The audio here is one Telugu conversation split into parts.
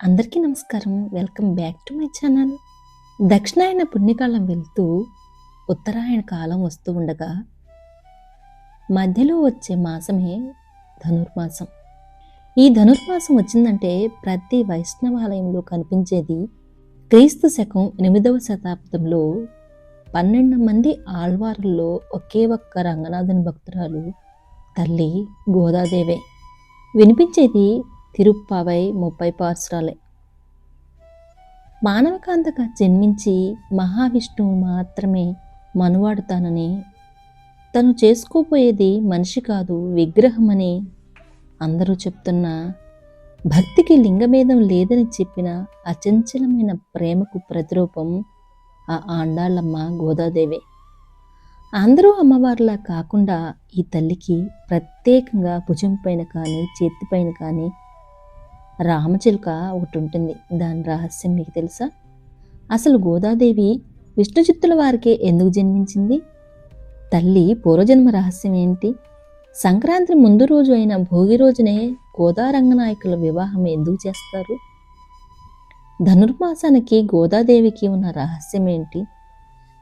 అందరికీ నమస్కారం. Welcome back to my channel. దక్షిణాయన పుణ్యకాలం వెళ్తూ ఉత్తరాయణ కాలం వస్తూ ఉండగా మధ్యలో వచ్చే మాసమే ధనుర్మాసం. ఈ ధనుర్మాసం వచ్చిందంటే ప్రతి వైష్ణవాలయంలో కనిపించేది క్రీస్తు శకం ఎనిమిదవ శతాబ్దంలో పన్నెండు మంది ఆళ్వారుల్లో ఒకే ఒక్క రంగనాథుని భక్తురాలు తల్లి గోదాదేవే. వినిపించేది తిరుప్పావై ముప్పై పార్శ్రాలే మానవకాంతగా జన్మించి మహావిష్ణువు మాత్రమే మనువాడుతానని తను చేసుకోబోయేది మనిషి కాదు విగ్రహమని అందరూ చెప్తున్నా భక్తికి లింగభేదం లేదని చెప్పిన అచంచలమైన ప్రేమకు ప్రతిరూపం ఆ ఆండాళ్ళమ్మ గోదాదేవే. అందరూ అమ్మవారిలా కాకుండా ఈ తల్లికి ప్రత్యేకంగా భుజం పైన కానీ చేతిపైన కానీ రామచిలుక ఒకటి ఉంటుంది దాని రహస్యం మీకు తెలుసా? అసలు గోదాదేవి విష్ణు చిత్తుల వారికే ఎందుకు జన్మించింది? తల్లి పూర్వజన్మ రహస్యం ఏంటి? సంక్రాంతి ముందు రోజు అయిన భోగి రోజునే గోదారంగనాయకుల వివాహం ఎందుకు చేస్తారు? ధనుర్మాసానికి గోదాదేవికి ఉన్న రహస్యం ఏంటి?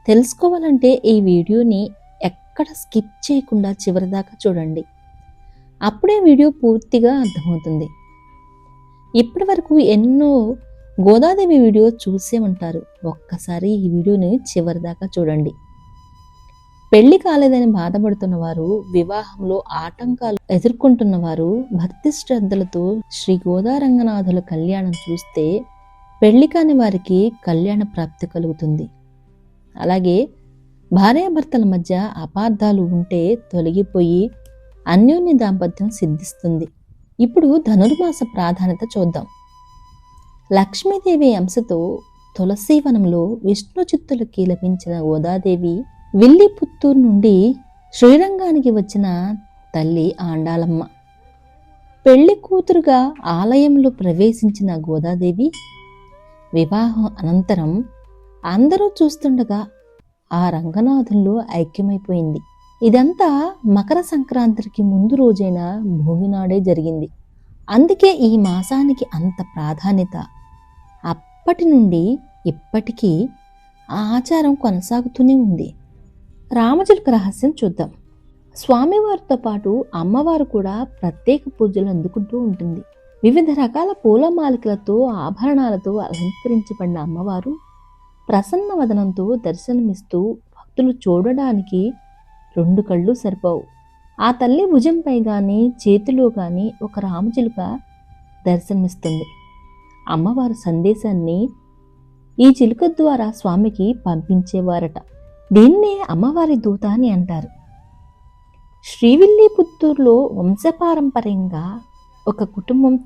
తెలుసుకోవాలంటే ఈ వీడియోని ఎక్కడ స్కిప్ చేయకుండా చివరిదాకా చూడండి. అప్పుడే వీడియో పూర్తిగా అర్థమవుతుంది. ఇప్పటి వరకు ఎన్నో గోదాదేవి వీడియో చూసే ఉంటారు. ఒక్కసారి ఈ వీడియోని చివరిదాకా చూడండి. పెళ్ళి కాలేదని బాధపడుతున్న వారు వివాహంలో ఆటంకాలు ఎదుర్కొంటున్న వారు భక్తి శ్రద్ధలతో శ్రీ గోదారంగనాథుల కళ్యాణం చూస్తే పెళ్ళి కాని వారికి కళ్యాణ ప్రాప్తి కలుగుతుంది. అలాగే భార్యాభర్తల మధ్య అపార్థాలు ఉంటే తొలగిపోయి అన్యోన్య దాంపత్యం సిద్ధిస్తుంది. ఇప్పుడు ధనుర్మాస ప్రాధాన్యత చూద్దాం. లక్ష్మీదేవి అంశతో తులసీవనంలో విష్ణు చిత్తులకి లభించిన గోదాదేవి విల్లిపుత్తూరు నుండి శ్రీరంగానికి వచ్చిన తల్లి ఆండాలమ్మ. పెళ్ళి కూతురుగా ఆలయంలో ప్రవేశించిన గోదాదేవి వివాహం అనంతరం అందరూ చూస్తుండగా ఆ రంగనాథంలో ఐక్యమైపోయింది. ఇదంతా మకర సంక్రాంతికి ముందు రోజైన భోగినాడే జరిగింది. అందుకే ఈ మాసానికి అంత ప్రాధాన్యత. అప్పటి నుండి ఇప్పటికీ ఆ ఆచారం కొనసాగుతూనే ఉంది. రామచిలుక రహస్యం చూద్దాం. స్వామివారితో పాటు అమ్మవారు కూడా ప్రత్యేక పూజలు అందుకుంటూ ఉంటుంది. వివిధ రకాల పూల మాలికలతో ఆభరణాలతో అలంకరించబడిన అమ్మవారు ప్రసన్న వదనంతో దర్శనమిస్తూ భక్తులు చూడడానికి రెండు కళ్ళు సరిపోవు. ఆ తల్లి భుజంపై కానీ చేతిలో కానీ ఒక రామచిలుక దర్శనమిస్తుంది. అమ్మవారు సందేశాన్ని ఈ చిలుక ద్వారా స్వామికి పంపించేవారట. దీన్నే అమ్మవారి దూత అని అంటారు. శ్రీవిల్లిపుత్తూరులో వంశపారంపర్యంగా ఒక కుటుంబం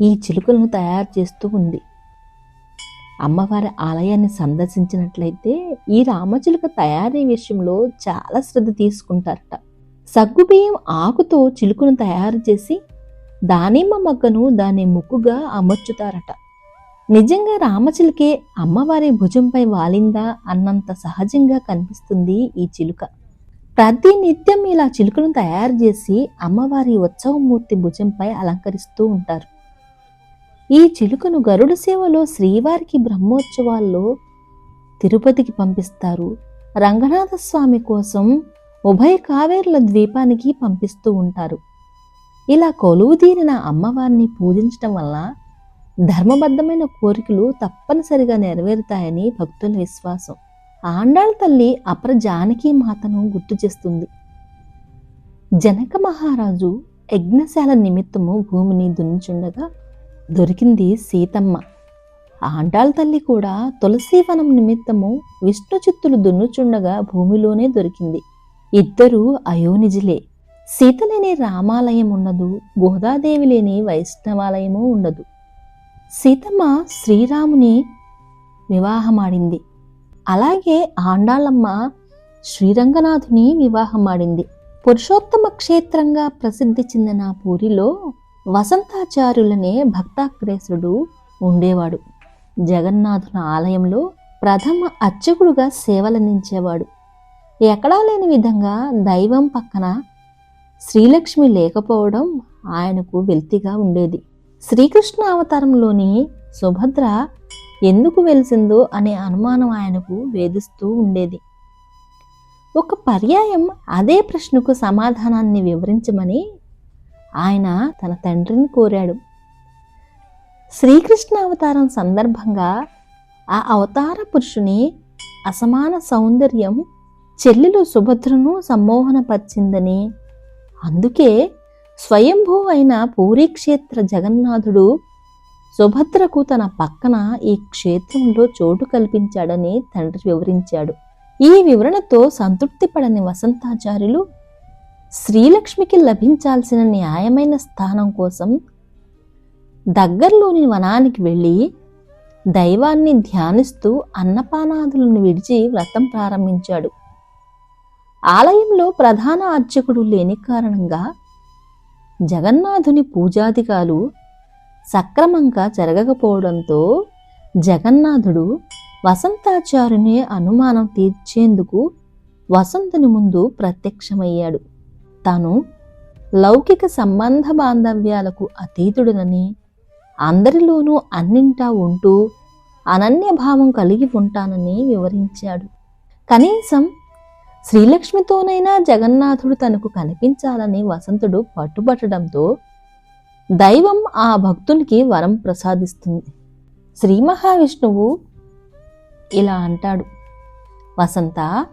ఈ చిలుకలను తయారు చేస్తూ ఉంది. అమ్మవారి ఆలయాన్ని సందర్శించినట్లయితే ఈ రామచిలుక తయారీ విషయంలో చాలా శ్రద్ధ తీసుకుంటారట. సగ్గుబియ్యం ఆకుతో చిలుకను తయారు చేసి దానిమ్మ మగ్గను దాని ముక్కుగా అమర్చుతారట. నిజంగా రామచిలుకే అమ్మవారి భుజంపై వాలిందా అన్నంత సహజంగా కనిపిస్తుంది ఈ చిలుక. ప్రతి నిత్యం ఇలా చిలుకను తయారు చేసి అమ్మవారి ఉత్సవమూర్తి భుజంపై అలంకరిస్తూ ఉంటారు. ఈ చిలుకను గరుడ సేవలో శ్రీవారికి బ్రహ్మోత్సవాల్లో తిరుపతికి పంపిస్తారు. రంగనాథ స్వామి కోసం ఉభయ కావేరుల ద్వీపానికి పంపిస్తూ ఉంటారు. ఇలా కొలువు తీరిన అమ్మవారిని పూజించడం వల్ల ధర్మబద్ధమైన కోరికలు తప్పనిసరిగా నెరవేరుతాయని భక్తుల విశ్వాసం. ఆండాళ్ తల్లి అపర జానకి మాతను గుర్తు చేస్తుంది. జనక మహారాజు యజ్ఞశాల నిమిత్తము భూమిని దున్నుచుండగా దొరికింది సీతమ్మ. ఆండాళ్ తల్లి కూడా తులసీవనం నిమిత్తము విష్ణు చిత్తులు దున్నుచుండగా భూమిలోనే దొరికింది. ఇద్దరూ అయోనిజులే. సీత లేని రామాలయం ఉండదు గోదాదేవి లేని వైష్ణవాలయము ఉండదు. సీతమ్మ శ్రీరాముని వివాహమాడింది. అలాగే ఆండాళమ్మ శ్రీరంగనాథుని వివాహమాడింది. పురుషోత్తమ క్షేత్రంగా ప్రసిద్ధి చెందిన పూరిలో వసంతాచార్యులనే భక్తాగ్రేసుడు ఉండేవాడు. జగన్నాథుని ఆలయంలో ప్రథమ అర్చకుడుగా సేవలందించేవాడు. ఎక్కడా లేని విధంగా దైవం పక్కన శ్రీలక్ష్మి లేకపోవడం ఆయనకు వెల్తిగా ఉండేది. శ్రీకృష్ణ అవతారంలోని సుభద్ర ఎందుకు వెలిసిందో అనే అనుమానం ఆయనకు వేధిస్తూ ఉండేది. ఒక పర్యాయం అదే ప్రశ్నకు సమాధానాన్ని వివరించమని ఆయన తన తండ్రిని కోరాడు. శ్రీకృష్ణ అవతారం సందర్భంగా ఆ అవతార పురుషుని అసమాన సౌందర్యం చెల్లెలు సుభద్రను సమ్మోహనపరిచిందని అందుకే స్వయంభూ అయిన పూరీక్షేత్ర జగన్నాథుడు సుభద్రకు తన పక్కన ఈ క్షేత్రంలో చోటు కల్పించాడని తండ్రి వివరించాడు. ఈ వివరణతో సంతృప్తి పడని వసంతాచార్యులు శ్రీలక్ష్మికి లభించాల్సిన న్యాయమైన స్థానం కోసం దగ్గరలోని వనానికి వెళ్ళి దైవాన్ని ధ్యానిస్తూ అన్నపానాదులను విడిచి వ్రతం ప్రారంభించాడు. ఆలయంలో ప్రధాన అర్చకుడు లేని కారణంగా జగన్నాథుని పూజాధికాలు సక్రమంగా జరగకపోవడంతో జగన్నాథుడు వసంతాచారుని అనుమానం తీర్చేందుకు వసంతుని ముందు ప్రత్యక్షమయ్యాడు. తాను లౌకిక సంబంధ బాంధవ్యాలకు అతీతుడినని అందరిలోనూ అన్నింటా ఉంటూ అనన్యభావం కలిగి ఉంటానని వివరించాడు. కనీసం శ్రీలక్ష్మితోనైనా జగన్నాథుడు తనకు కనిపించాలని వసంతుడు పట్టుబట్టడంతో దైవం ఆ భక్తునికి వరం ప్రసాదిస్తుంది. శ్రీ మహావిష్ణువు ఇలా అంటాడు వసంత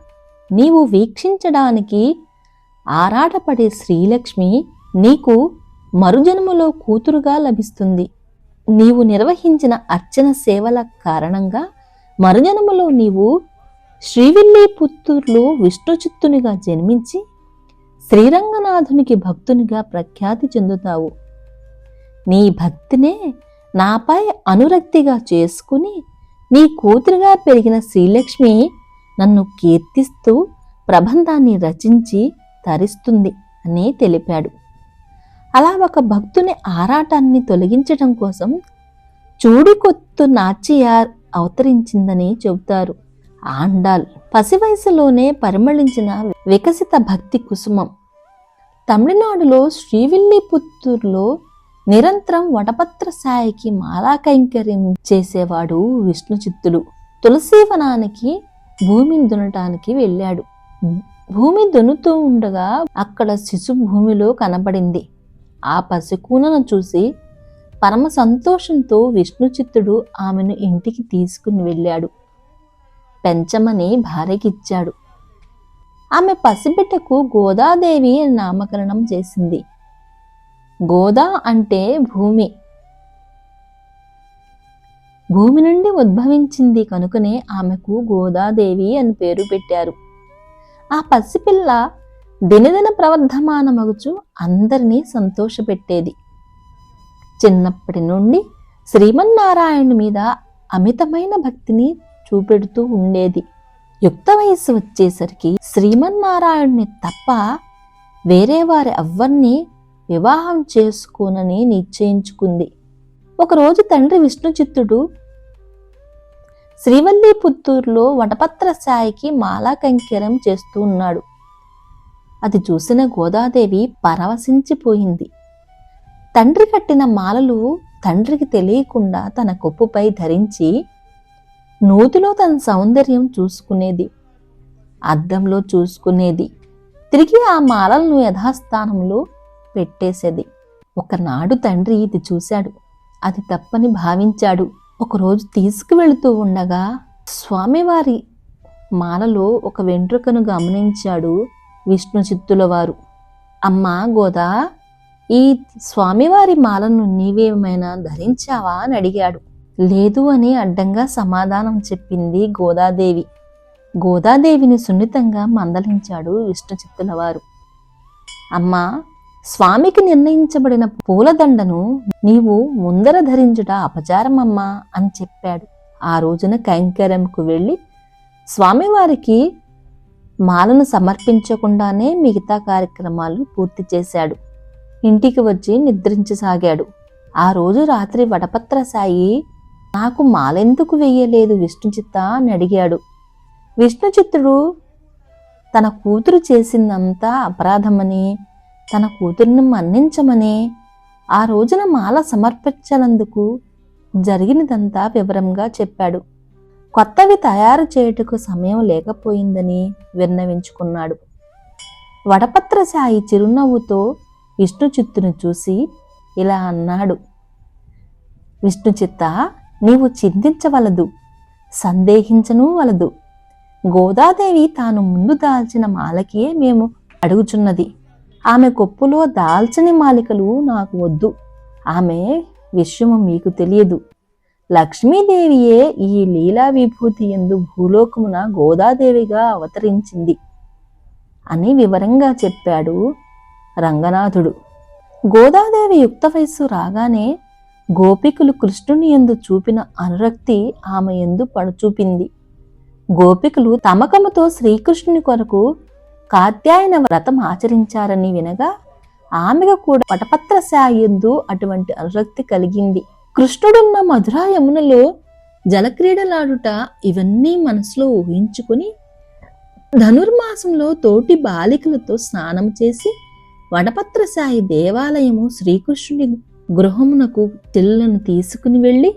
నీవు వీక్షించడానికి ఆరాటపడే శ్రీలక్ష్మి నీకు మరుజన్మలో కూతురుగా లభిస్తుంది. నీవు నిర్వహించిన అర్చన సేవల కారణంగా మరుజన్మలో నీవు శ్రీవిల్లి పుత్తూరులో విష్ణుచిత్తునిగా జన్మించి శ్రీరంగనాథునికి భక్తునిగా ప్రఖ్యాతి చెందుతావు. నీ భక్తినే నాపై అనురక్తిగా చేసుకుని నీ కూతురుగా పెరిగిన శ్రీలక్ష్మి నన్ను కీర్తిస్తూ ప్రబంధాన్ని రచించి తరిస్తుంది అని తెలిపాడు. అలా ఒక భక్తుని ఆరాటాన్ని తొలగించడం కోసం చూడికొత్తు నాచియార్ అవతరించిందని చెబుతారు. ఆండాల్ పసి వయసులోనే పరిమళించిన వికసిత భక్తి కుసుమం. తమిళనాడులో శ్రీవిల్లిపుత్తూరులో నిరంతరం వటపత్ర సాయికి మాలాకైంకర్యం చేసేవాడు విష్ణు చిత్తుడు తులసీవనానికి భూమిని దున్నటానికి వెళ్ళాడు. భూమి దొనుతూ ఉండగా అక్కడ శిశు భూమిలో కనబడింది. ఆ పసికూనను చూసి పరమ సంతోషంతో విష్ణు చిత్తుడు ఆమెను ఇంటికి తీసుకుని వెళ్ళాడు. పెంచమని భార్యకిచ్చాడు. ఆమె పసిబిడ్డకు గోదాదేవి అని నామకరణం చేసింది. గోదా అంటే భూమి. భూమి నుండి ఉద్భవించింది కనుకనే ఆమెకు గోదాదేవి అని పేరు పెట్టారు. ఆ పసిపిల్ల దినదిన ప్రవర్ధమానమగుచు అందరినీ సంతోషపెట్టేది. చిన్నప్పటి నుండి శ్రీమన్నారాయణుని మీద అమితమైన భక్తిని చూపెడుతూ ఉండేది. యుక్త వయస్సు వచ్చేసరికి శ్రీమన్నారాయణుని తప్ప వేరే వారి అవ్వర్ని వివాహం చేసుకోనని నిశ్చయించుకుంది. ఒకరోజు తండ్రి విష్ణుచిత్తుడు శ్రీవల్లి పుత్తూరులో వటపత్ర సాయికి మాలా కంకిరం చేస్తూ ఉన్నాడు. అది చూసిన గోదాదేవి పరవశించిపోయింది. తండ్రి కట్టిన మాలలు తండ్రికి తెలియకుండా తన కొప్పుపై ధరించి నూతిలో తన సౌందర్యం చూసుకునేది అద్దంలో చూసుకునేది తిరిగి ఆ మాలలను యథాస్థానంలో పెట్టేసేది. ఒకనాడు తండ్రి ఇది చూశాడు. అది తప్పని భావించాడు. ఒకరోజు తీసుకువెళుతూ ఉండగా స్వామివారి మాలలో ఒక వెంట్రుకను గమనించాడు విష్ణు చిత్తుల వారు అమ్మా గోదా ఈ స్వామివారి మాలను నీవేమైనా ధరించావా అని అడిగాడు. లేదు అని అడ్డంగా సమాధానం చెప్పింది గోదాదేవి. గోదాదేవిని సున్నితంగా మందలించాడు విష్ణు చిత్తుల వారు అమ్మా స్వామికి నిర్ణయించబడిన పూలదండను నీవు ముందర ధరించుట అపచారమమ్మా అని చెప్పాడు. ఆ రోజున కైంకర్యంకు వెళ్ళి స్వామివారికి మాలను సమర్పించకుండానే మిగతా కార్యక్రమాలు పూర్తి చేశాడు. ఇంటికి వచ్చి నిద్రించసాగాడు. ఆ రోజు రాత్రి వడపత్ర సాయి నాకు మాలెందుకు వెయ్యలేదు విష్ణుచిత్త అని అడిగాడు. విష్ణుచిత్తుడు తన కూతురు చేసిందంతా అపరాధమని తన కూతురును మన్నించమని ఆ రోజున మాల సమర్పించనందుకు జరిగినదంతా వివరంగా చెప్పాడు. కొత్తవి తయారు చేయుటకు సమయం లేకపోయిందని విన్నవించుకున్నాడు. వడపత్రశాయి చిరునవ్వుతో విష్ణుచిత్తును చూసి ఇలా అన్నాడు. విష్ణుచిత్త నీవు చింతించవలదు సందేహించను వలదు. గోదాదేవి తాను ముందు దాల్చిన మాలకే మేము అడుగుచున్నది. ఆమె కొప్పులో దాల్చని మాలికలు నాకు వద్దు. ఆమె విషయము మీకు తెలియదు. లక్ష్మీదేవియే ఈ లీలా విభూతి ఎందు భూలోకమున గోదాదేవిగా అవతరించింది అని వివరంగా చెప్పాడు రంగనాథుడు. గోదాదేవి యుక్త వయస్సు రాగానే గోపికులు కృష్ణుని ఎందు చూపిన అనురక్తి ఆమె ఎందు పడుచూపింది. గోపికులు తమకముతో శ్రీకృష్ణుని కొరకు కాత్యాయన వ్రతం ఆచరించారని వినగా ఆమెకు కూడా పటపత్ర సాయందు అటువంటి అనురక్తి కలిగింది. కృష్ణుడున్న మధురా యమునలో జలక్రీడలాడుట ఇవన్నీ మనసులో ఊహించుకుని ధనుర్మాసంలో తోటి బాలికలతో స్నానం చేసి వడపత్రసాయి దేవాలయము శ్రీకృష్ణుని గృహమునకు తిల్లను తీసుకుని వెళ్ళి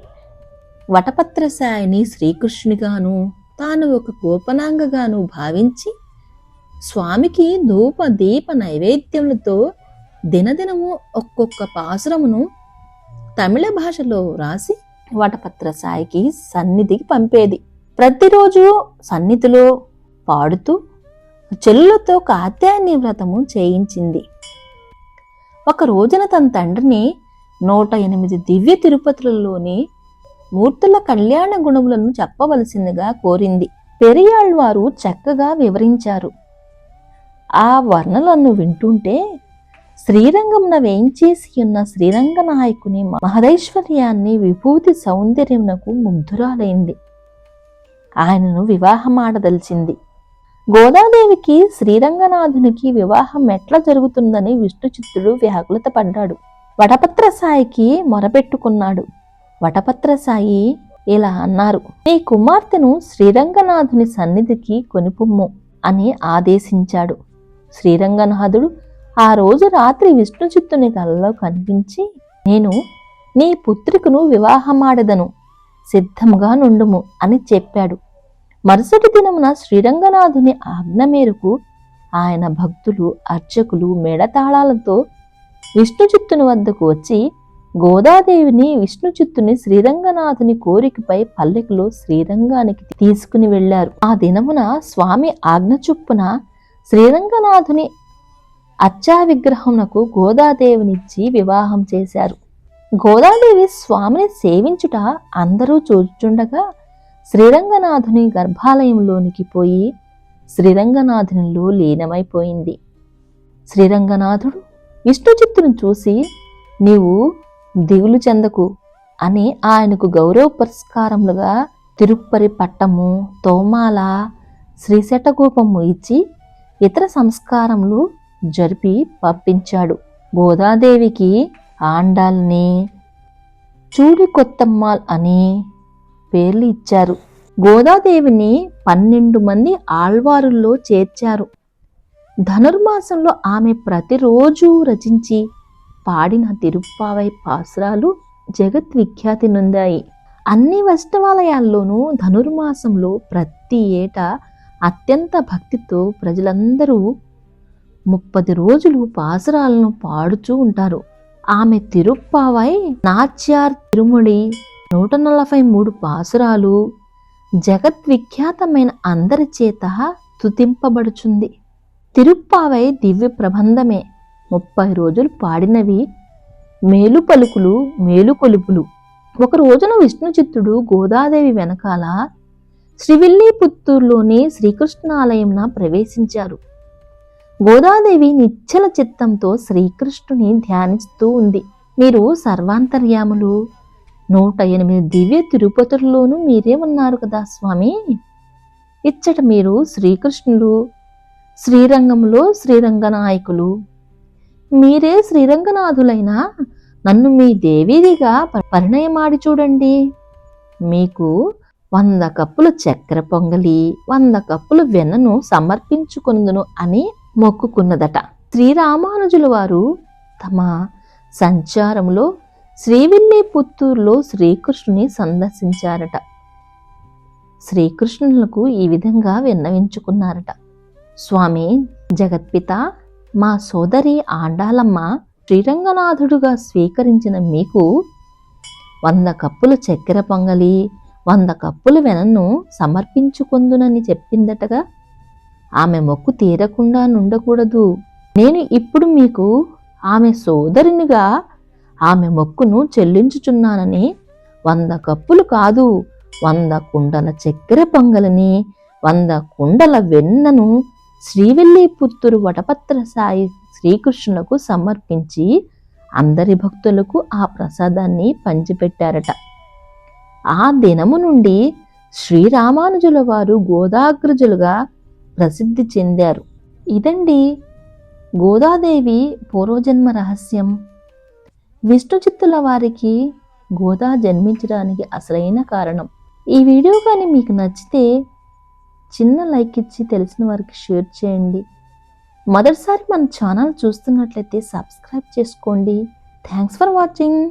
వటపత్రసాయిని శ్రీకృష్ణునిగాను తాను ఒక గోపనాంగగాను భావించి స్వామికి ధూప దీప నైవేద్యములతో దినదినము ఒక్కొక్క పాసురమును తమిళ భాషలో రాసి వటపత్ర సాయికి సన్నిధికి పంపేది. ప్రతిరోజు సన్నిధిలో పాడుతూ చెల్లులతో కాత్యాయని వ్రతము చేయించింది. ఒక రోజున తన తండ్రిని నూట ఎనిమిది దివ్య తిరుపతులలోని మూర్తుల కళ్యాణ గుణములను చెప్పవలసిందిగా కోరింది. పెరియాళ్వారు చక్కగా వివరించారు. ఆ వర్ణలను వింటుంటే శ్రీరంగంన వేయించేసి ఉన్న శ్రీరంగ నాయకుని మహదైశ్వర్యాన్ని విభూతి సౌందర్యమునకు ముగ్ధురాలైంది. ఆయనను వివాహమాడదలిచింది. గోదాదేవికి శ్రీరంగనాథునికి వివాహం ఎట్లా జరుగుతుందని విష్ణుచిత్తుడు వ్యాకులత పడ్డాడు వటపత్ర సాయికి మొరపెట్టుకున్నాడు. వటపత్ర సాయి ఇలా అన్నారు నీ కుమార్తెను శ్రీరంగనాథుని సన్నిధికి కొనిపుమ్ము అని ఆదేశించాడు. శ్రీరంగనాథుడు ఆ రోజు రాత్రి విష్ణుచిత్తుని కలలో కనిపించి నేను నీ పుత్రికను వివాహమాడదను సిద్ధముగా నుండుము అని చెప్పాడు. మరుసటి దినమున శ్రీరంగనాథుని ఆజ్ఞ మేరకు ఆయన భక్తులు అర్చకులు మేడతాళాలతో విష్ణుచిత్తుని వద్దకు వచ్చి గోదాదేవిని విష్ణుచిత్తుని శ్రీరంగనాథుని కోరికపై పల్లెకులో శ్రీరంగానికి తీసుకుని వెళ్ళారు ఆ దినమున స్వామి ఆజ్ఞ చొప్పున శ్రీరంగనాథుని అచ్చా విగ్రహమునకు గోదాదేవినిచ్చి వివాహం చేశారు. గోదాదేవి స్వామిని సేవించుట అందరూ చూచుచుండగా శ్రీరంగనాథుని గర్భాలయంలోనికి పోయి శ్రీరంగనాథునిలో లీనమైపోయింది. శ్రీరంగనాథుడు విష్ణుచిత్తును చూసి నీవు దిగులు చెందకు అని ఆయనకు గౌరవ పురస్కారములుగా తిరుప్పరి పట్టము తోమాల శ్రీశటగూపము ఇచ్చి ఇతర సంస్కారములు జరిపి పంపించాడు. గోదాదేవికి ఆండాల్ని చూడి కొత్తమ్మాల్ అని పేర్లు ఇచ్చారు. గోదాదేవిని పన్నెండు మంది ఆళ్వారుల్లో చేర్చారు. ధనుర్మాసంలో ఆమె ప్రతిరోజు రచించి పాడిన తిరుప్పావై పాసురాలు జగత్ విఖ్యాతి నొందాయి. అన్ని వైష్ణవాలయాల్లోనూ ధనుర్మాసంలో ప్రతి ఏటా అత్యంత భక్తితో ప్రజలందరూ ముప్పది రోజులు పాసురాలను పాడుచూ ఉంటారు. ఆమె తిరుప్పావై నాచ్యార్ తిరుముడి నూట నలభై మూడు పాసురాలు జగద్విఖ్యాతమైన అందరి చేత తుతింపబడుచుంది తిరుప్పావై దివ్య ప్రబంధమే. ముప్పై రోజులు పాడినవి మేలు పలుకులు మేలు కొలుపులు. ఒక రోజున విష్ణుచిత్తుడు గోదాదేవి వెనకాల శ్రీవిల్లిపుత్తూరులోని శ్రీకృష్ణాలయంన ప్రవేశించారు. గోదాదేవి నిశ్చల చిత్తంతో శ్రీకృష్ణుని ధ్యానిస్తూ ఉంది. మీరు సర్వాంతర్యాములు. నూట ఎనిమిది దివ్య తిరుపతుల్లోనూ మీరే ఉన్నారు కదా స్వామి. ఇచ్చట మీరు శ్రీకృష్ణులు శ్రీరంగంలో శ్రీరంగనాయకులు. మీరే శ్రీరంగనాథులైనా నన్ను మీ దేవీదిగా పరిణయమాడి చూడండి. మీకు వంద కప్పుల చక్కెర పొంగలి వంద కప్పులు వెన్నను సమర్పించుకొందును అని మొక్కుకున్నదట. శ్రీరామానుజుల వారు తమ సంచారంలో శ్రీవిల్లిపుత్తూరులో శ్రీకృష్ణుని సందర్శించారట. శ్రీకృష్ణులకు ఈ విధంగా విన్నవించుకున్నారట. స్వామి జగత్పిత మా సోదరి ఆండాలమ్మ శ్రీరంగనాథుడుగా స్వీకరించిన మీకు వంద కప్పుల చక్కెర పొంగలి వంద కప్పుల వెనను సమర్పించుకుందునని చెప్పిందటగా? ఆమె మొక్కు తీరకుండా నుండకూడదు. నేను ఇప్పుడు మీకు ఆమె సోదరునిగా ఆమె మొక్కును చెల్లించుచున్నానని వంద కప్పులు కాదు వంద కుండల చక్కెర పొంగలిని వంద కుండల వెన్నను శ్రీవెల్లిపుత్తూరు వటపత్ర సాయి శ్రీకృష్ణులకు సమర్పించి అందరి భక్తులకు ఆ ప్రసాదాన్ని పంచిపెట్టారట. ఆ దినము నుండి శ్రీరామానుజుల వారు గోదాగ్రజులుగా ప్రసిద్ధి చెందారు. ఇదండి గోదాదేవి పూర్వజన్మ రహస్యం. విష్ణు చిత్తుల వారికి గోదా జన్మించడానికి అసలైన కారణం. ఈ వీడియో కానీ మీకు నచ్చితే చిన్న లైక్ ఇచ్చి తెలిసిన వారికి షేర్ చేయండి. మొదటిసారి మన ఛానల్ చూస్తున్నట్లయితే సబ్స్క్రైబ్ చేసుకోండి. Thanks for watching.